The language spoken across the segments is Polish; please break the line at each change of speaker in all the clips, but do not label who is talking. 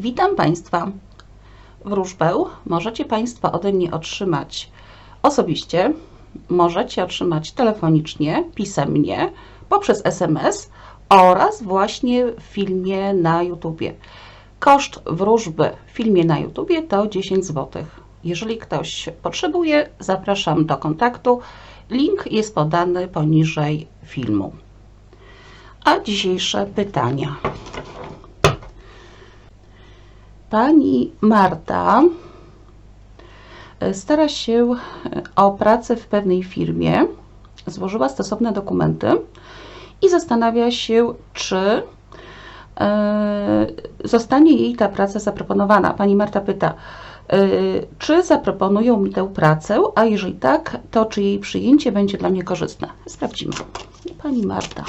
Witam Państwa. Wróżbę możecie Państwo ode mnie otrzymać osobiście, możecie otrzymać telefonicznie, pisemnie, poprzez SMS oraz właśnie w filmie na YouTubie. Koszt wróżby w filmie na YouTubie to 10 zł. Jeżeli ktoś potrzebuje, zapraszam do kontaktu. Link jest podany poniżej filmu. A dzisiejsze pytania. Pani Marta e, stara się e, o pracę w pewnej firmie, złożyła stosowne dokumenty i zastanawia się, czy e, zostanie jej ta praca zaproponowana. Pani Marta pyta, czy zaproponują mi tę pracę, a jeżeli tak, to czy jej przyjęcie będzie dla mnie korzystne? Sprawdzimy. Pani Marta.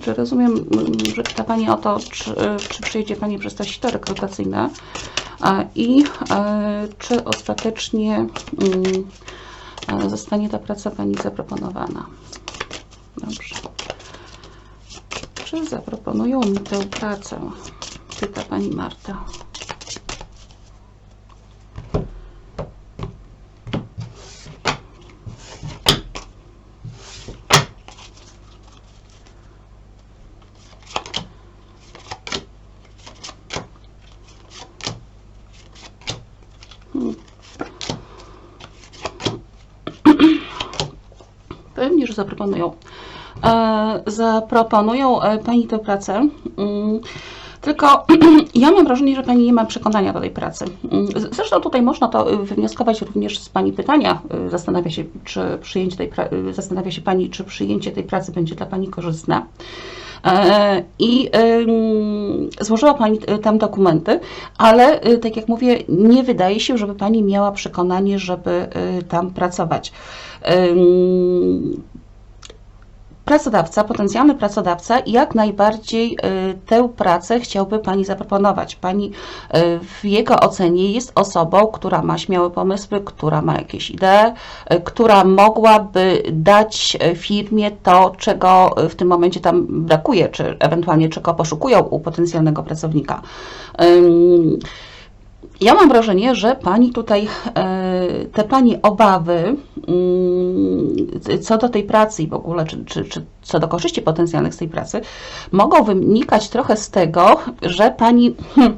Czy rozumiem, mm, że pyta Pani o to, czy, czy przyjdzie Pani przez to sito rekrutacyjne i e, czy ostatecznie mm, e, zostanie ta praca Pani zaproponowana. Dobrze. Czy zaproponują mi tę pracę? Pyta Pani Marta. Pewnie, że zaproponują. E, zaproponują e, Pani tę pracę. Mm, Tylko ja mam wrażenie, że Pani nie ma przekonania do tej pracy. Mm, Zresztą tutaj można to y, wywnioskować również z Pani pytania. Y, Zastanawia się, czy przyjęcie tej y, zastanawia się Pani, czy przyjęcie tej pracy będzie dla Pani korzystne. E, I złożyła Pani tam dokumenty, ale tak jak mówię, nie wydaje się, żeby Pani miała przekonanie, żeby tam pracować. Pracodawca, potencjalny pracodawca jak najbardziej y, tę pracę chciałby Pani zaproponować. Pani y, w jego ocenie jest osobą, która ma śmiałe pomysły, która ma jakieś idee, y, która mogłaby dać firmie to, czego w tym momencie tam brakuje, czy ewentualnie czego poszukują u potencjalnego pracownika. Ja mam wrażenie, że Pani tutaj, e, te Pani obawy mm, co do tej pracy i w ogóle, czy, czy, czy co do korzyści potencjalnych z tej pracy, mogą wynikać trochę z tego, że Pani. Hmm,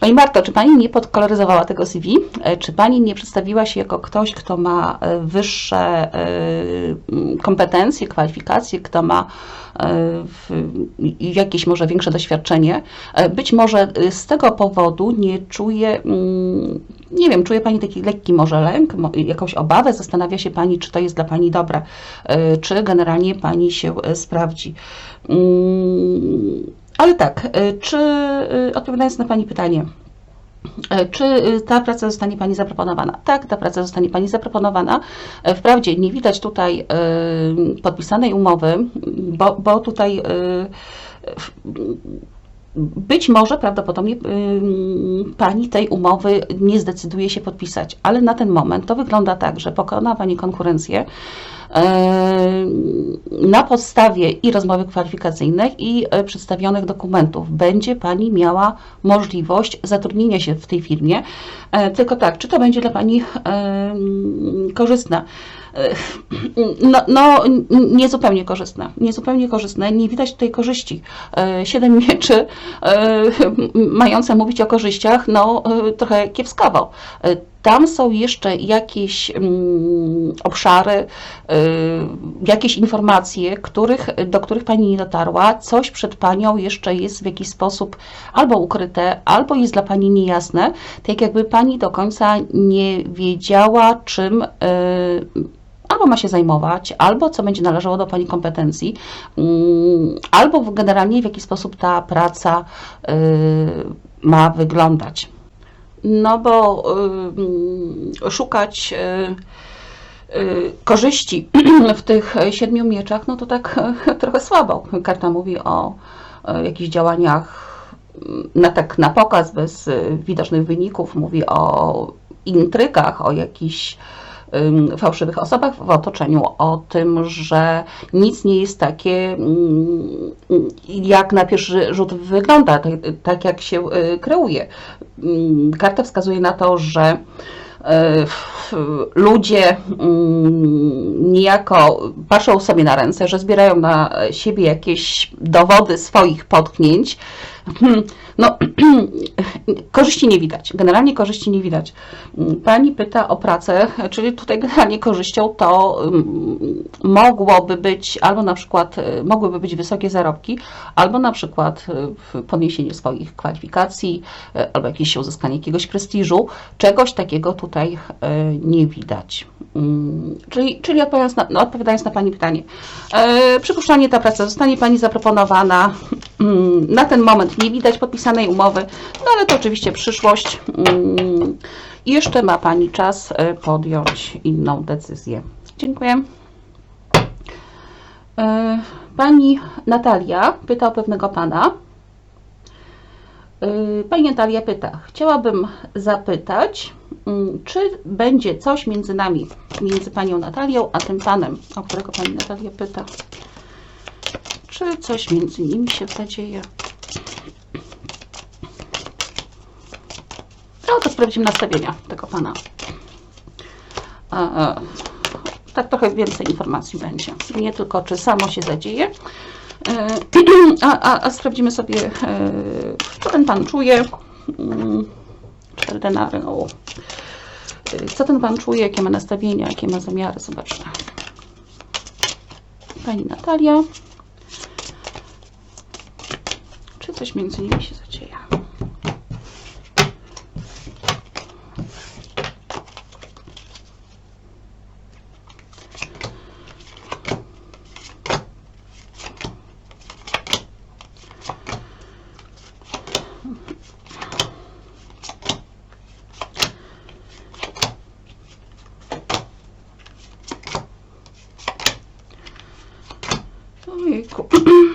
Pani Marto, czy Pani nie podkoloryzowała tego CV? E, Czy Pani nie przedstawiła się jako ktoś, kto ma e, wyższe e, m, kompetencje, kwalifikacje, kto ma jakieś może większe doświadczenie? E, Być może e, z tego powodu nie czuje, mm, nie wiem, czuje Pani taki lekki może lęk, jakąś obawę, zastanawia się Pani, czy to jest dla Pani dobre, e, czy generalnie Pani się e, sprawdzi. Mm, Ale tak, e, czy e, odpowiadając na Pani pytanie, e, czy e, ta praca zostanie Pani zaproponowana? Tak, ta praca zostanie Pani zaproponowana. E, Wprawdzie nie widać tutaj e, podpisanej umowy, bo, bo tutaj e, w- być może prawdopodobnie Pani tej umowy nie zdecyduje się podpisać, ale na ten moment to wygląda tak, że pokona Pani konkurencję ym, na podstawie i rozmowy kwalifikacyjnych i e, przedstawionych dokumentów będzie Pani miała możliwość zatrudnienia się w tej firmie. E, Tylko tak, czy to będzie dla Pani korzystne? E, No, no niezupełnie korzystne. Niezupełnie korzystne. Nie widać tutaj korzyści. Siedem mieczy mające mówić o korzyściach, no trochę kiepskawo. Tam są jeszcze jakieś mm, obszary, e, jakieś informacje, których, do których Pani nie dotarła. Coś przed Panią jeszcze jest w jakiś sposób albo ukryte, albo jest dla Pani niejasne. Tak jakby Pani do końca nie wiedziała, czym e, albo ma się zajmować, albo co będzie należało do Pani kompetencji, mm, albo generalnie w jaki sposób ta praca y, ma wyglądać. No bo y, szukać y, y, korzyści w tych siedmiu mieczach, no to tak trochę słabo. Karta mówi o jakichś działaniach mm, na tak na pokaz, bez widocznych wyników, mówi o intrygach, o jakichś fałszywych osobach w otoczeniu, o tym, że nic nie jest takie, mm, jak na pierwszy rzut wygląda, tak, tak jak się y, kreuje. Ym, Karta wskazuje na to, że f- ludzie mm, niejako patrzą sobie na ręce, że zbierają na siebie jakieś dowody swoich potknięć. No, korzyści nie widać. Generalnie korzyści nie widać. Pani pyta o pracę, czyli tutaj generalnie korzyścią to mm, mogłoby być albo na przykład y, mogłyby być wysokie zarobki, albo na przykład y, podniesienie swoich kwalifikacji, y, albo jakieś uzyskanie jakiegoś prestiżu. Czegoś takiego tutaj nie widać. Mm, Czyli, czyli odpowiadając, na, no, odpowiadając na Pani pytanie, przypuszczalnie ta praca zostanie Pani zaproponowana. Mm, Na ten moment nie widać podpisanej umowy, no ale to oczywiście przyszłość. Mm, I jeszcze ma Pani czas e, podjąć inną decyzję. Dziękuję. E, Pani Natalia pyta o pewnego Pana. E, Pani Natalia pyta, chciałabym zapytać, mm, czy będzie coś między nami, między Panią Natalią a tym Panem, o którego Pani Natalia pyta. Czy coś między nimi się zadzieje? No to sprawdzimy nastawienia tego Pana. A, tak trochę więcej informacji będzie. Nie tylko, czy samo się zadzieje, E, a, a, a sprawdzimy sobie, e, co ten Pan czuje. Mm, Cztery denary. O. E, Co ten Pan czuje, jakie ma nastawienia, jakie ma zamiary. Zobaczmy. Pani Natalia. Czy coś między nimi się zadzieje? Ojejku.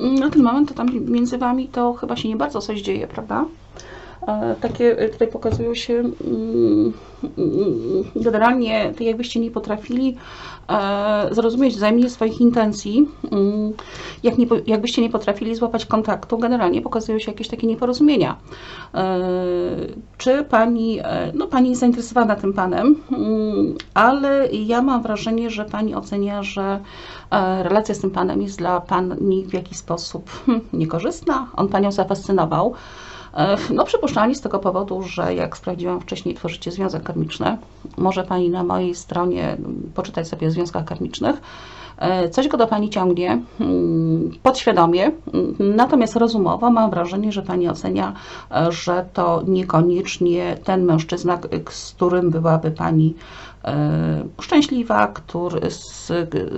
Na ten moment to tam między Wami to chyba się nie bardzo coś dzieje, prawda? Takie e, tutaj pokazują się mm, mm, generalnie, tak jakbyście nie potrafili e, zrozumieć wzajemnie swoich intencji, mm, jak nie, jakbyście nie potrafili złapać kontaktu, generalnie pokazują się jakieś takie nieporozumienia. E, Czy Pani, no Pani jest zainteresowana tym Panem, ale ja mam wrażenie, że Pani ocenia, że relacja z tym Panem jest dla Pani w jakiś sposób niekorzystna. On Panią zafascynował. E, No, przypuszczalnie z tego powodu, że jak sprawdziłam wcześniej, tworzycie związek karmiczny. Może Pani na mojej stronie poczytać sobie o związkach karmicznych. E, Coś go do Pani ciągnie mm, podświadomie, mm, natomiast rozumowo mam wrażenie, że Pani ocenia, e, że to niekoniecznie ten mężczyzna, z którym byłaby Pani szczęśliwa, który, z,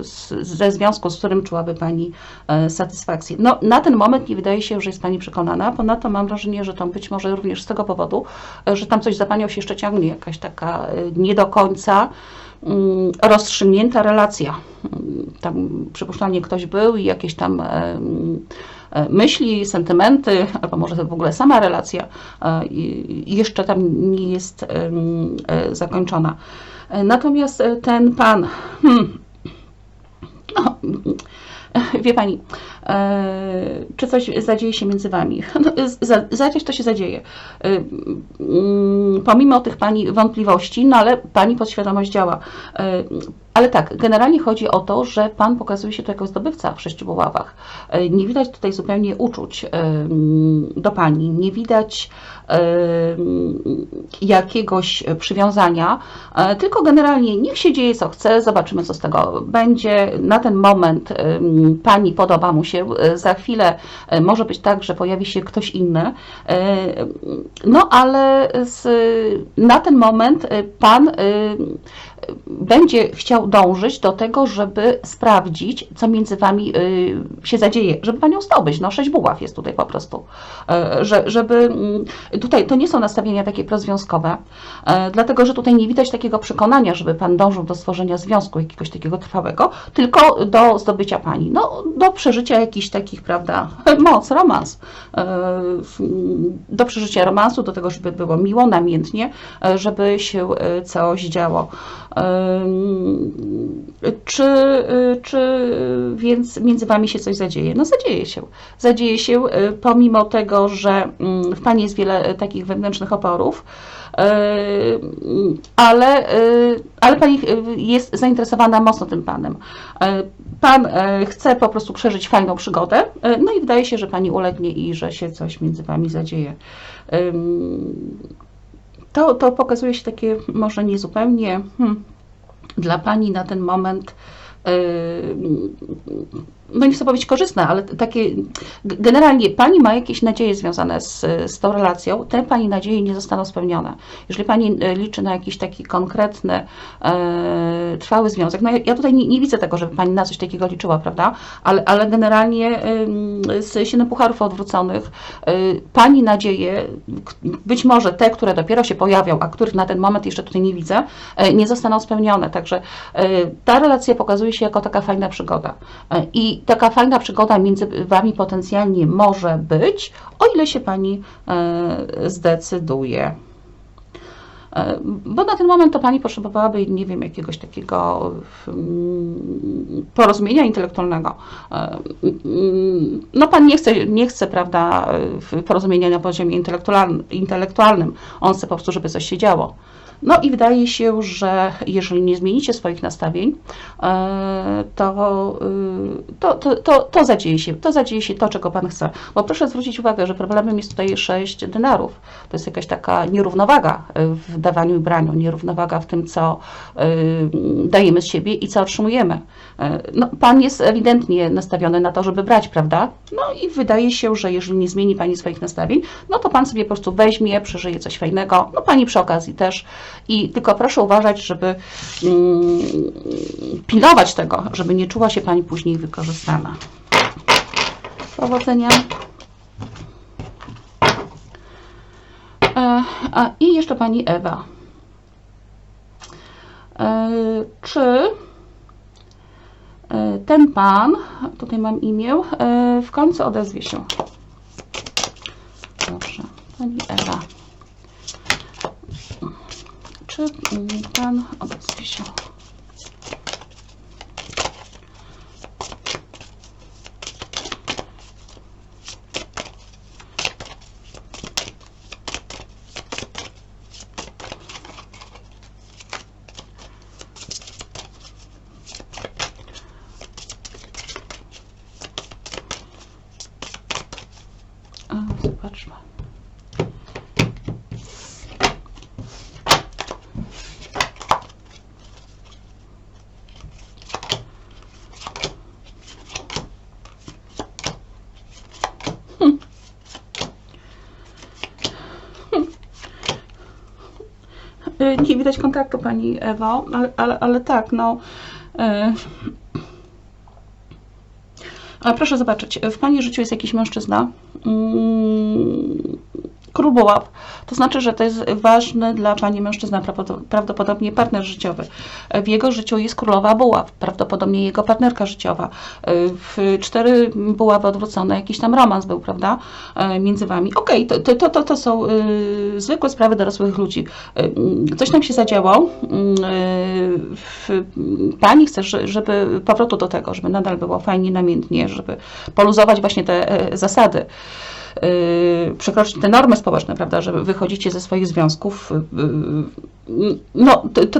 z, ze związku, z którym czułaby Pani e, satysfakcję. No, na ten moment nie wydaje się, że jest Pani przekonana, ponadto mam wrażenie, że to być może również z tego powodu, e, że tam coś za Panią się jeszcze ciągnie, jakaś taka e, nie do końca mm, rozstrzygnięta relacja. Mm, Tam przypuszczalnie ktoś był i jakieś tam e, e, myśli, sentymenty, albo może to w ogóle sama relacja e, jeszcze tam nie jest e, zakończona. E, Natomiast e, ten pan, hmm, no, wie pani, e, czy coś zadzieje się między wami? No, z- za, zadziać to się zadzieje. Mm, pomimo tych pani wątpliwości, no ale pani podświadomość działa. Ale tak, generalnie chodzi o to, że Pan pokazuje się tu jako zdobywca w sześciu buławach. E, Nie widać tutaj zupełnie uczuć e, mm, do Pani, nie widać e, mm, jakiegoś przywiązania, tylko generalnie niech się dzieje co chce, zobaczymy co z tego będzie. Na ten moment mm, Pani podoba mu się, za chwilę może być tak, że pojawi się ktoś inny, no ale z, na ten moment Pan będzie chciał dążyć do tego, żeby sprawdzić, co między wami y, się zadzieje, żeby panią zdobyć. No, sześć buław jest tutaj po prostu. E, Że, żeby mm, tutaj to nie są nastawienia takie prozwiązkowe, e, dlatego że tutaj nie widać takiego przekonania, żeby pan dążył do stworzenia związku jakiegoś takiego trwałego, tylko do zdobycia pani, no, do przeżycia jakichś takich, prawda, moc, romans, e, do przeżycia romansu, do tego, żeby było miło, namiętnie, e, żeby się e, coś działo. Czy, czy więc między Wami się coś zadzieje? No zadzieje się. Zadzieje się pomimo tego, że mm, w Pani jest wiele takich wewnętrznych oporów, ale, y, ale Pani y, jest zainteresowana mocno tym Panem. Pan chce po prostu przeżyć fajną przygodę, no i wydaje się, że Pani ulegnie i że się coś między Wami zadzieje. To, to pokazuje się takie może niezupełnie hmm, dla Pani na ten moment, no nie chcę powiedzieć korzystne, ale takie, generalnie Pani ma jakieś nadzieje związane z, z tą relacją, te Pani nadzieje nie zostaną spełnione. Jeżeli Pani e, liczy na jakiś taki konkretny, e, trwały związek, no ja, ja tutaj nie, nie widzę tego, żeby Pani na coś takiego liczyła, prawda, ale, ale generalnie ym, z siedem pucharów odwróconych y, Pani nadzieje, być może te, które dopiero się pojawią, a których na ten moment jeszcze tutaj nie widzę, e, nie zostaną spełnione. Także e, ta relacja pokazuje się jako taka fajna przygoda. E, I taka fajna przygoda między Wami potencjalnie może być, o ile się Pani e, zdecyduje. E, Bo na ten moment to Pani potrzebowałaby, nie wiem, jakiegoś takiego mm, porozumienia intelektualnego. E, mm, No Pan nie chce, nie chce, prawda, porozumienia na poziomie intelektualnym. On chce po prostu, żeby coś się działo. No i wydaje się, że jeżeli nie zmienicie swoich nastawień, e, to, y, to, to, to, to zadzieje się, to zadzieje się to, czego Pan chce. Bo proszę zwrócić uwagę, że problemem jest tutaj 6 denarów. To jest jakaś taka nierównowaga w dawaniu i braniu, nierównowaga w tym, co y, dajemy z siebie i co otrzymujemy. E, No, pan jest ewidentnie nastawiony na to, żeby brać, prawda? No i wydaje się, że jeżeli nie zmieni Pani swoich nastawień, no to Pan sobie po prostu weźmie, przeżyje coś fajnego, no Pani przy okazji też. I tylko proszę uważać, żeby mm, pilnować tego, żeby nie czuła się Pani później wykorzystana. Powodzenia. E, a, I jeszcze Pani Ewa. E, czy e, ten pan, tutaj mam imię, w końcu odezwie się. Dobrze, pani Ewa. Czy pan odezwie się? Zobaczmy. Nie widać kontaktu Pani Ewo, ale, ale, ale tak, no. ale proszę zobaczyć, w Pani życiu jest jakiś mężczyzna, mm, król buław, to znaczy, że to jest ważny dla Pani mężczyzna, prawdo- prawdopodobnie partner życiowy. W jego życiu jest królowa buław, prawdopodobnie jego partnerka życiowa. W cztery buławy odwrócone, jakiś tam romans był, prawda, między Wami. Okej, to, to, to, to są y, zwykłe sprawy dorosłych ludzi. Y, Coś nam się zadziało. Y, Pani chce, że- żeby powrotu do tego, żeby nadal było fajnie, namiętnie, żeby poluzować właśnie te e, zasady przekroczyć te normy społeczne, prawda, że wychodzicie ze swoich związków. yy, No, to, to,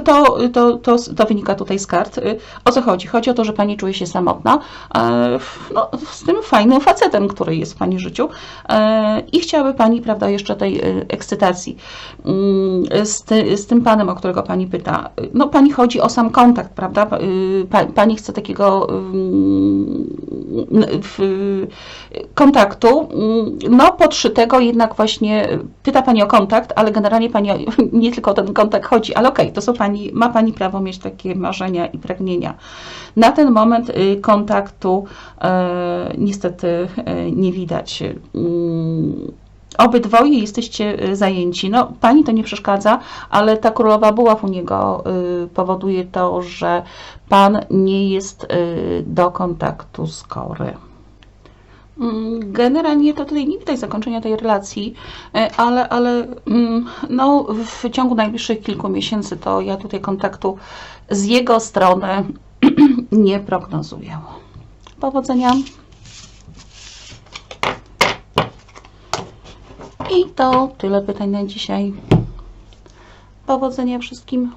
to, to, to wynika tutaj z kart. O co chodzi? Chodzi o to, że Pani czuje się samotna e, no, z tym fajnym facetem, który jest w Pani życiu e, i chciałaby Pani, prawda, jeszcze tej e, ekscytacji Mm, z, ty, z tym Panem, o którego Pani pyta. No, Pani chodzi o sam kontakt, prawda? Pa- Pa, pani chce takiego ym, w, kontaktu, mm, no podszytego jednak właśnie pyta Pani o kontakt, ale generalnie Pani o- nie tylko o ten kontakt chodzi, ale okej, to są Pani, ma Pani prawo mieć takie marzenia i pragnienia. Na ten moment y, kontaktu e, niestety e, nie widać. Obydwoje jesteście y, zajęci. No, pani to nie przeszkadza, ale ta królowa buław u niego y, powoduje to, że pan nie jest y, do kontaktu skory. Mm, Generalnie to tutaj nie widać zakończenia tej relacji, ale, ale mm, no, w ciągu najbliższych kilku miesięcy to ja tutaj kontaktu z jego strony nie prognozuję. Powodzenia. I to tyle pytań na dzisiaj. Powodzenia wszystkim.